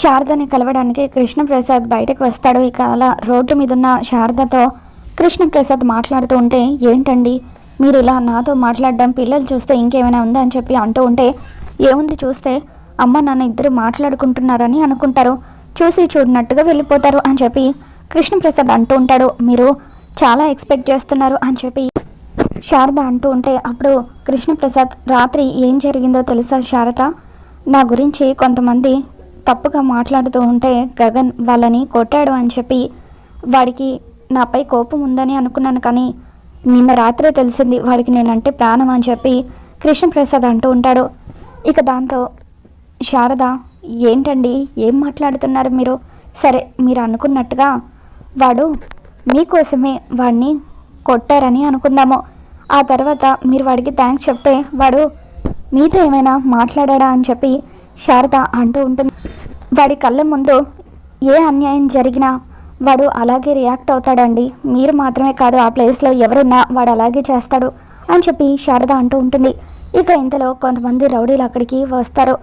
శారదని కలవడానికి కృష్ణప్రసాద్ బయటకు వస్తాడు. ఇక అలా రోడ్డు మీదున్న శారదతో కృష్ణప్రసాద్ మాట్లాడుతూ ఉంటే ఏంటండి? మీరు ఇలా నాతో మాట్లాడడం పిల్లలు చూస్తే ఇంకేమైనా ఉందా? అని చెప్పి అంటూ ఉంటే ఏముంది చూస్తే? అమ్మ నాన్న ఇద్దరు మాట్లాడుకుంటున్నారని అనుకుంటారు. చూసి చూడనట్టుగా వెళ్ళిపోతారు అని చెప్పి కృష్ణప్రసాద్ అంటూ ఉంటాడు. మీరు చాలా ఎక్స్పెక్ట్ చేస్తున్నారు అని చెప్పి శారద అంటూ ఉంటే అప్పుడు కృష్ణప్రసాద్ రాత్రి ఏం జరిగిందో తెలుసా శారద? నా గురించి కొంతమంది తప్పుగా మాట్లాడుతూ ఉంటే గగన్ వాళ్ళని కొట్టాడు అని చెప్పి వాడికి నాపై కోపం ఉందని అనుకున్నాను కానీ నిన్న రాత్రే తెలిసింది వాడికి నేనంటే ప్రాణం అని చెప్పి కృష్ణప్రసాద్ అంటూ ఉంటాడు. ఇక దాంతో శారద ఏంటండి? ఏం మాట్లాడుతున్నారు మీరు? సరే మీరు అనుకున్నట్టుగా వాడు మీకోసమే వాడిని కొట్టారని అనుకుందాము. ఆ తర్వాత మీరు వాడికి థ్యాంక్స్ చెప్తే వాడు మీతో ఏమైనా మాట్లాడా అని చెప్పి శారద అంటూ ఉంటుంది. వాడి కళ్ళ ముందు ఏ అన్యాయం జరిగినా వాడు అలాగే రియాక్ట్ అవుతాడండి. మీరు మాత్రమే కాదు ఆ ప్లేస్లో ఎవరున్నా వాడు అలాగే చేస్తాడు అని చెప్పి శారద అంటూ ఉంటుంది. ఇక ఇంతలో కొంతమంది రౌడీలు అక్కడికి వస్తారు.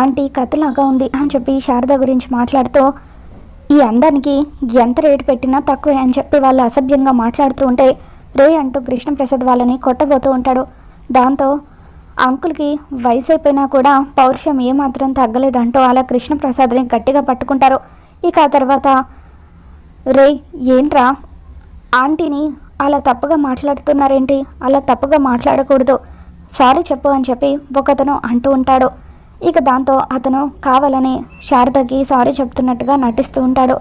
ఆంటీ కత్తిలాగా ఉంది అని చెప్పి శారద గురించి మాట్లాడుతూ ఈ అందానికి ఎంత రేటు పెట్టినా తక్కువే అని చెప్పి వాళ్ళు అసభ్యంగా మాట్లాడుతూ ఉంటే రే అంటూ కృష్ణప్రసాద్ వాళ్ళని కొట్టబోతూ ఉంటాడు. దాంతో అంకుల్కి వయసు అయిపోయినా కూడా పౌరుషం ఏమాత్రం తగ్గలేదంటూ అలా కృష్ణప్రసాద్ని గట్టిగా పట్టుకుంటారు. ఇక ఆ తర్వాత రే ఏంట్రా? ఆంటీని అలా తప్పుగా మాట్లాడుతున్నారేంటి? అలా తప్పుగా మాట్లాడకూడదు. సారీ చెప్పు అని చెప్పి ఒకతను అంటూ ఉంటాడు. ఇక దాంతో అతను కావాలని శారదకి సారీ చెప్తున్నట్టుగా నటిస్తూ ఉంటాడు.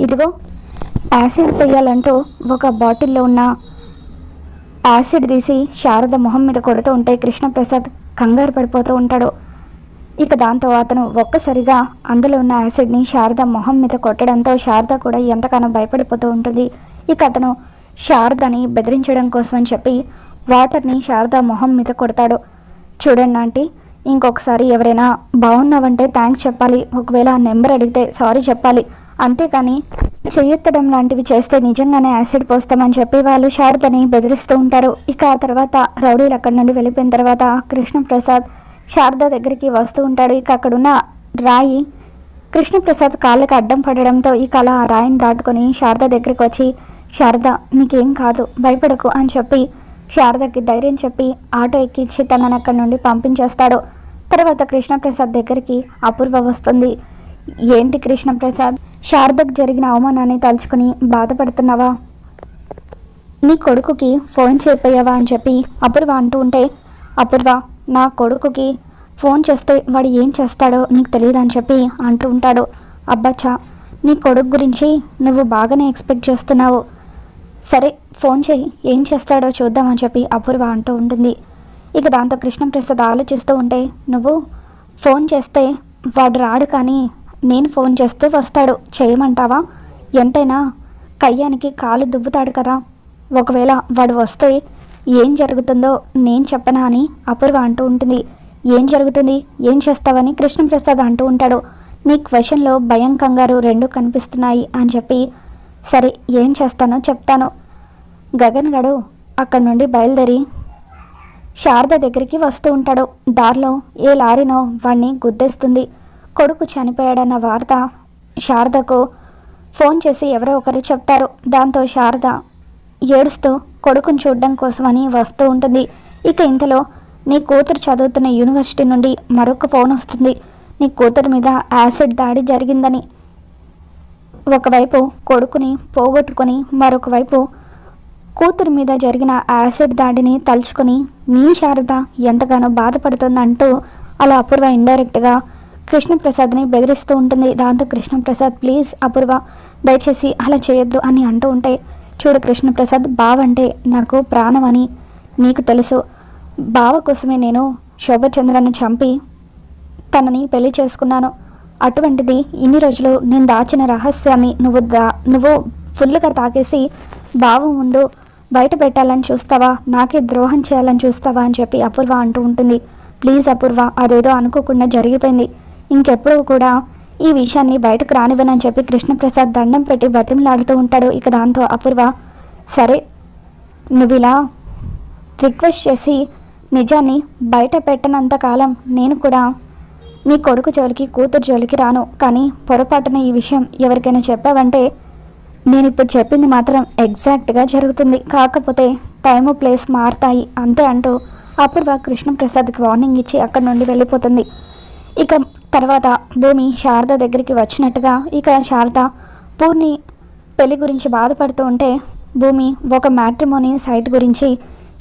ఇదిగో యాసిడ్ పొయ్యాలంటూ ఒక బాటిల్లో ఉన్న యాసిడ్ తీసి శారద మొహం మీద కొడుతూ ఉంటే కృష్ణప్రసాద్ కంగారు పడిపోతూ ఉంటాడు. ఇక దాంతో అతను ఒక్కసారిగా అందులో ఉన్న యాసిడ్ని శారద మొహం మీద కొట్టడంతో శారద కూడా ఎంతగానో భయపడిపోతూ ఉంటుంది. ఇక అతను శారదని బెదిరించడం కోసం అని చెప్పి వాటర్ని శారద మొహం మీద కొడతాడు. చూడండి ఆంటీ ఇంకొకసారి ఎవరైనా బాగున్నావంటే థ్యాంక్స్ చెప్పాలి. ఒకవేళ నెంబర్ అడిగితే సారీ చెప్పాలి. అంతేకాని చెయ్యెత్తడం లాంటివి చేస్తే నిజంగానే యాసిడ్ పోస్తామని చెప్పి వాళ్ళు శారదని బెదిరిస్తూ ఉంటారు. ఇక ఆ తర్వాత రౌడీలు అక్కడి నుండి వెళ్ళిపోయిన తర్వాత కృష్ణప్రసాద్ శారద దగ్గరికి వస్తూ ఉంటాడు. ఇక అక్కడున్న రాయి కృష్ణప్రసాద్ కాళ్ళకి అడ్డం పడడంతో ఇక అలా ఆ రాయిని దాటుకొని శారద దగ్గరికి వచ్చి శారద నీకేం కాదు భయపడకు అని చెప్పి శారదకి ధైర్యం చెప్పి ఆటో ఎక్కించి తనని అక్కడి నుండి పంపించేస్తాడు. తర్వాత కృష్ణప్రసాద్ దగ్గరికి అపూర్వ వస్తుంది. ఏంటి కృష్ణప్రసాద్? శారదకు జరిగిన అవమానాన్ని తలుచుకుని బాధపడుతున్నావా? నీ కొడుకుకి ఫోన్ చేయపోయావా అని చెప్పి అపూర్వ అంటూ ఉంటే అపూర్వ నా కొడుకుకి ఫోన్ చేస్తే వాడు ఏం చేస్తాడో నీకు తెలియదు అని చెప్పి అంటూ ఉంటాడు. అబ్బచ్చా నీ కొడుకు గురించి నువ్వు బాగానే ఎక్స్పెక్ట్ చేస్తున్నావు. సరే ఫోన్ చేయి ఏం చేస్తాడో చూద్దామని చెప్పి అపూర్వ అంటూ ఉంటుంది. ఇక దాంతో కృష్ణప్రసాద్ ఆలోచిస్తూ ఉంటే నువ్వు ఫోన్ చేస్తే వాడు రాడు కానీ నేను ఫోన్ చేస్తే వస్తాడు. చేయమంటావా? ఎంతైనా? కయ్యానికి కాలు దువ్వుతాడు కదా. ఒకవేళ వాడు వస్తే ఏం జరుగుతుందో నేను చెప్పనా అని అపూర్వ అంటూ ఉంటుంది. ఏం జరుగుతుంది? ఏం చేస్తావని కృష్ణప్రసాద్ అంటూ ఉంటాడు. నీ క్వశ్చన్లో భయం కంగారు రెండు కనిపిస్తున్నాయి అని చెప్పి సరే ఏం చేస్తానో చెప్తాను. గగన్ గడు అక్కడి నుండి బయలుదేరి శారద దగ్గరికి వస్తూ ఉంటాడు. దారిలో ఏ లారీనో వాణ్ణి గుద్దేస్తుంది. కొడుకు చనిపోయాడన్న వార్త శారదకు ఫోన్ చేసి ఎవరో ఒకరు చెప్తారు. దాంతో శారద ఏడుస్తూ కొడుకుని చూడడం కోసమని వస్తూ ఉంటుంది. ఇక ఇంతలో నీ కూతురు చదువుతున్న యూనివర్సిటీ నుండి మరొక ఫోన్ వస్తుంది. నీ కూతురు మీద యాసిడ్ దాడి జరిగిందని. ఒకవైపు కొడుకుని పోగొట్టుకొని మరొకవైపు కూతురు మీద జరిగిన యాసిడ్ దాడిని తలుచుకొని నీ శారద ఎంతగానో బాధపడుతుందంటూ అలా అపూర్వ ఇండైరెక్ట్గా కృష్ణప్రసాద్ని బెదిరిస్తూ ఉంటుంది. దాంతో కృష్ణప్రసాద్ ప్లీజ్ అపూర్వ దయచేసి అలా చేయొద్దు అని అంటూ ఉంటే చూడు కృష్ణప్రసాద్ బావ అంటే నాకు ప్రాణం అని నీకు తెలుసు. బావ కోసమే నేను శోభచంద్రను చంపి తనని పెళ్ళి చేసుకున్నాను. అటువంటిది ఇన్ని రోజులు నేను దాచిన రహస్యాన్ని నువ్వు దా నువ్వు ఫుల్గా తాకేసి బావ ముందు బయట పెట్టాలని చూస్తావా? నాకే ద్రోహం చేయాలని చూస్తావా? అని చెప్పి అపూర్వ అంటూ ఉంటుంది. ప్లీజ్ అపూర్వ అదేదో అనుకోకుండా జరిగిపోయింది. ఇంకెప్పుడు కూడా ఈ విషయాన్ని బయటకు రానివ్వనని చెప్పి కృష్ణప్రసాద్ దండం పెట్టి బతిమలాడుతూ ఉంటాడు. ఇక దాంతో అపూర్వ సరే నువ్వు ఇలా రిక్వెస్ట్ చేసి నిజాన్ని బయట పెట్టనంత కాలం నేను కూడా నీ కొడుకు జోలికి కూతురు జోలికి రాను. కానీ పొరపాటున ఈ విషయం ఎవరికైనా చెప్పావంటే నేను ఇప్పుడు చెప్పింది మాత్రం ఎగ్జాక్ట్గా జరుగుతుంది. కాకపోతే టైము ప్లేస్ మారుతాయి అంతే అంటూ అపూర్వ కృష్ణప్రసాద్కి వార్నింగ్ ఇచ్చి అక్కడి నుండి వెళ్ళిపోతుంది. ఇక తర్వాత భూమి శారద దగ్గరికి వచ్చినట్టుగా ఇక శారద పూర్ణి పెళ్ళి గురించి బాధపడుతూ ఉంటే భూమి ఒక మ్యాట్రిమోని సైట్ గురించి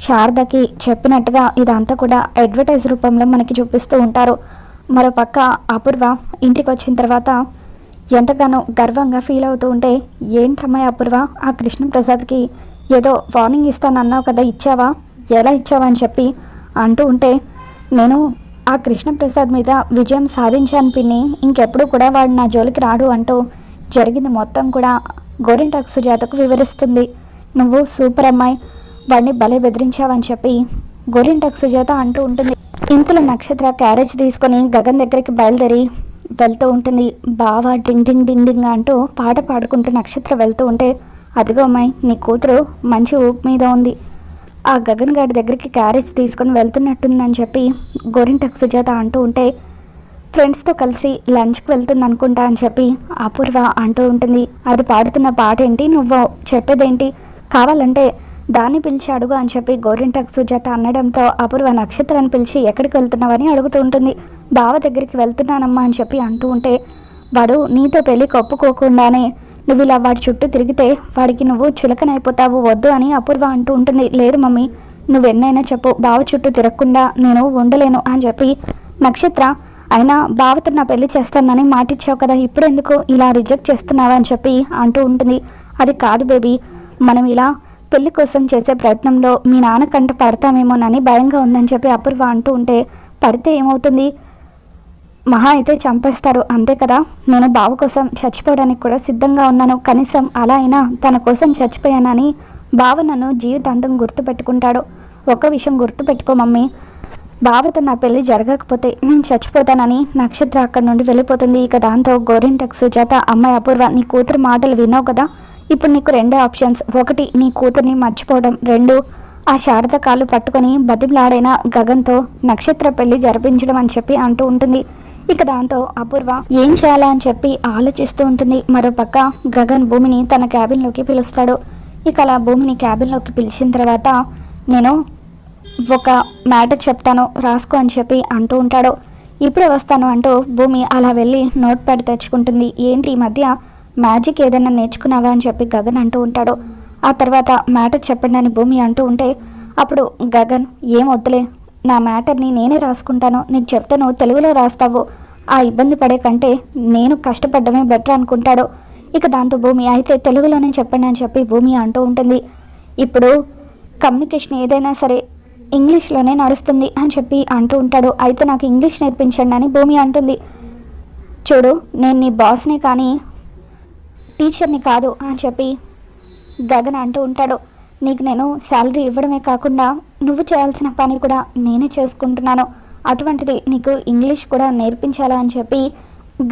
శారదకి చెప్పినట్టుగా ఇదంతా కూడా అడ్వర్టైజ్ రూపంలో మనకి చూపిస్తూ ఉంటారు. మరోపక్క అపూర్వ ఇంటికి వచ్చిన తర్వాత ఎంతగానో గర్వంగా ఫీల్ అవుతూ ఉంటే ఏంటమ్మాయి అపూర్వ ఆ కృష్ణప్రసాద్కి ఏదో వార్నింగ్ ఇస్తానన్నావు కదా ఇచ్చావా? ఎలా ఇచ్చావా? అని చెప్పి అంటూ ఉంటే నేను ఆ కృష్ణప్రసాద్ మీద విజయం సాధించాను పిన్ని ఇంకెప్పుడు కూడా వాడు నా జోలికి రాడు అంటూ జరిగింది మొత్తం కూడా గోరింటాక్ సుజాతకు వివరిస్తుంది. నువ్వు సూపర్ అమ్మాయి వాడిని భలే బెదిరించావని చెప్పి గోరింటాక్ సుజాత అంటూ ఉంటుంది. ఇంతలో నక్షత్ర క్యారేజ్ తీసుకొని గగన్ దగ్గరికి బయలుదేరి వెళ్తూ ఉంటుంది. బావా డింగ్ డింగ్ డింగ్ డింగ్ అంటూ పాట పాడుకుంటూ నక్షత్ర వెళ్తూ ఉంటే అదిగో అమ్మాయి నీ కూతురు మంచి ఊపు మీద ఉంది. ఆ గగన్ గారి దగ్గరికి క్యారేజ్ తీసుకొని వెళ్తున్నట్టుందని చెప్పి గోరింటకు సుజాత అంటూ ఉంటే ఫ్రెండ్స్తో కలిసి లంచ్కి వెళ్తుంది అనుకుంటా అని చెప్పి అపూర్వ అంటూ ఉంటుంది. అది పాడుతున్న పాట ఏంటి నువ్వు చెప్పేదేంటి? కావాలంటే దాన్ని పిలిచి అడుగు అని చెప్పి గోరింటకు సుజాత అనడంతో అపూర్వ నక్షత్రాన్ని పిలిచి ఎక్కడికి వెళ్తున్నావని అడుగుతూ ఉంటుంది. బావ దగ్గరికి వెళ్తున్నానమ్మా అని చెప్పి అంటూ ఉంటే వాడు నీతో పెళ్ళికి ఒప్పుకోకుండానే నువ్వు ఇలా వాడి చుట్టూ తిరిగితే వాడికి నువ్వు చులకనైపోతావు వద్దు అని అపూర్వ అంటూ ఉంటుంది. లేదు మమ్మీ నువ్వెన్నైనా చెప్పు బావ చుట్టూ తిరగకుండా నేను ఉండలేను అని చెప్పి నక్షత్ర అయినా బావతో నా పెళ్ళి చేస్తానని మాటిచ్చావు కదా ఇప్పుడు ఎందుకు ఇలా రిజెక్ట్ చేస్తున్నావా అని చెప్పి అంటూ ఉంటుంది. అది కాదు బేబీ మనం ఇలా పెళ్ళి కోసం చేసే ప్రయత్నంలో మీ నాన్న కంట పడతామేమోనని భయంగా ఉందని చెప్పి అపూర్వ అంటూ ఉంటే పడితే ఏమవుతుంది? మహా అయితే చంపేస్తారు. అంతే కదా? నేను బావ కోసం చచ్చిపోవడానికి కూడా సిద్ధంగా ఉన్నాను. కనీసం అలా అయినా తన కోసం చచ్చిపోయానని బావ నన్ను జీవితాంతం గుర్తుపెట్టుకుంటాడు. ఒక విషయం గుర్తుపెట్టుకో మమ్మీ. బావతో నా పెళ్ళి జరగకపోతే నేను చచ్చిపోతానని నక్షత్ర అక్కడి నుండి వెళ్ళిపోతుంది. ఇక దాంతో గోరింటక్ సుజాత అమ్మాయి అపూర్వ నీ కూతురు మాటలు విన్నావు కదా? ఇప్పుడు నీకు రెండే ఆప్షన్స్. ఒకటి నీ కూతుర్ని మర్చిపోవడం. రెండు ఆ శారద కాళ్ళు పట్టుకొని బతిమలాడైన గగన్తో నక్షత్ర పెళ్ళి జరిపించడం అని చెప్పి అంటూ ఉంటుంది. ఇక దాంతో అపూర్వ ఏం చేయాలా అని చెప్పి ఆలోచిస్తూ ఉంటుంది. మరోపక్క గగన్ భూమిని తన క్యాబిన్లోకి పిలుస్తాడు. ఇక అలా భూమిని క్యాబిన్లోకి పిలిచిన తర్వాత నేను ఒక మ్యాటర్ చెప్తాను రాసుకో అని చెప్పి అంటూ ఉంటాడు. ఇప్పుడే వస్తాను అంటూ భూమి అలా వెళ్ళి నోట్ ప్యాడ్ తెచ్చుకుంటుంది. ఏంటి ఈ మధ్య మ్యాజిక్ ఏదైనా నేర్చుకున్నావా అని చెప్పి గగన్ అంటూ ఉంటాడు. ఆ తర్వాత మ్యాటర్ చెప్పండి అని భూమి అంటూ ఉంటే అప్పుడు గగన్ ఏం వద్దులే నా మ్యాటర్ని నేనే రాసుకుంటాను నీకు చెప్తాను తెలుగులో రాస్తావు ఆ ఇబ్బంది పడే కంటే నేను కష్టపడ్డమే బెటర్ అనుకుంటాడు. ఇక దాంతో భూమి అయితే తెలుగులోనే చెప్పండి అని చెప్పి భూమి అంటూ ఉంటుంది. ఇప్పుడు కమ్యూనికేషన్ ఏదైనా సరే ఇంగ్లీష్లోనే నడుస్తుంది అని చెప్పి అంటూ ఉంటాడు. అయితే నాకు ఇంగ్లీష్ నేర్పించండి అని భూమి అంటుంది. చూడు నేను నీ బాస్ని కానీ టీచర్ని కాదు అని చెప్పి గగన్ అంటూ ఉంటాడు. నీకు నేను శాలరీ ఇవ్వడమే కాకుండా నువ్వు చేయాల్సిన పని కూడా నేనే చేసుకుంటున్నాను. అటువంటిది నీకు ఇంగ్లీష్ కూడా నేర్పించాలా అని చెప్పి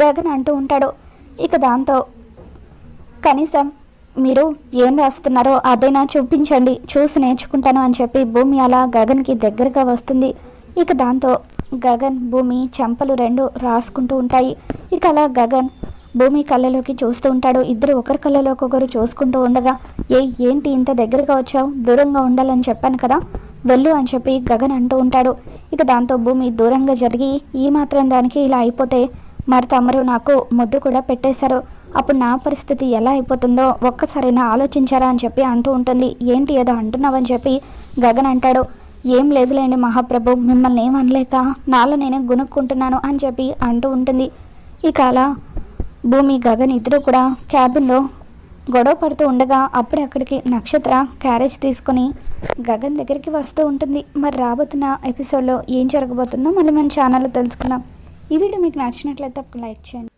గగన్ అంటూ ఉంటాడు. ఇక దాంతో కనీసం మీరు ఏం రాస్తున్నారో అదైనా చూపించండి. చూసి నేర్చుకుంటాను అని చెప్పి భూమి అలా గగన్కి దగ్గరగా వస్తుంది. ఇక దాంతో గగన్ భూమి చెంపలు రెండు రాసుకుంటూ ఉంటాయి. ఇక అలా గగన్ భూమి కళ్ళలోకి చూస్తూ ఉంటాడు. ఇద్దరు ఒకరి కళ్ళలోకి ఒకరు చూసుకుంటూ ఉండగా ఏ ఏంటి ఇంత దగ్గరగా వచ్చావు? దూరంగా ఉండాలని చెప్పాను కదా? వెళ్ళు అని చెప్పి గగన్ అంటూ ఉంటాడు. ఇక దాంతో భూమి దూరంగా జరిగి ఈ మాత్రం దానికి ఇలా అయిపోతే మరి తమరు నాకు ముద్దు కూడా పెట్టేశారు. అప్పుడు నా పరిస్థితి ఎలా అయిపోతుందో ఒక్కసారైనా ఆలోచించారా అని చెప్పి అంటూ ఉంటుంది. ఏంటి ఏదో అంటున్నావని చెప్పి గగన్ అంటాడు. ఏం లేదులేండి మహాప్రభు మిమ్మల్ని ఏం అనలేక నాలో నేనే గునుక్కుంటున్నాను అని చెప్పి అంటూ ఉంటుంది. ఇక అలా భూమి గగన్ ఇద్దరు కూడా క్యాబిన్లో గొడవ పడుతూ ఉండగా అప్పుడే అక్కడికి నక్షత్ర క్యారేజ్ తీసుకొని గగన్ దగ్గరికి వస్తూ ఉంటుంది. మరి రాబోతున్న ఎపిసోడ్లో ఏం జరగబోతుందో మళ్ళీ మన ఛానల్లో తెలుసుకుందాం. ఈ వీడియో మీకు నచ్చినట్లయితే ఒక లైక్ చేయండి.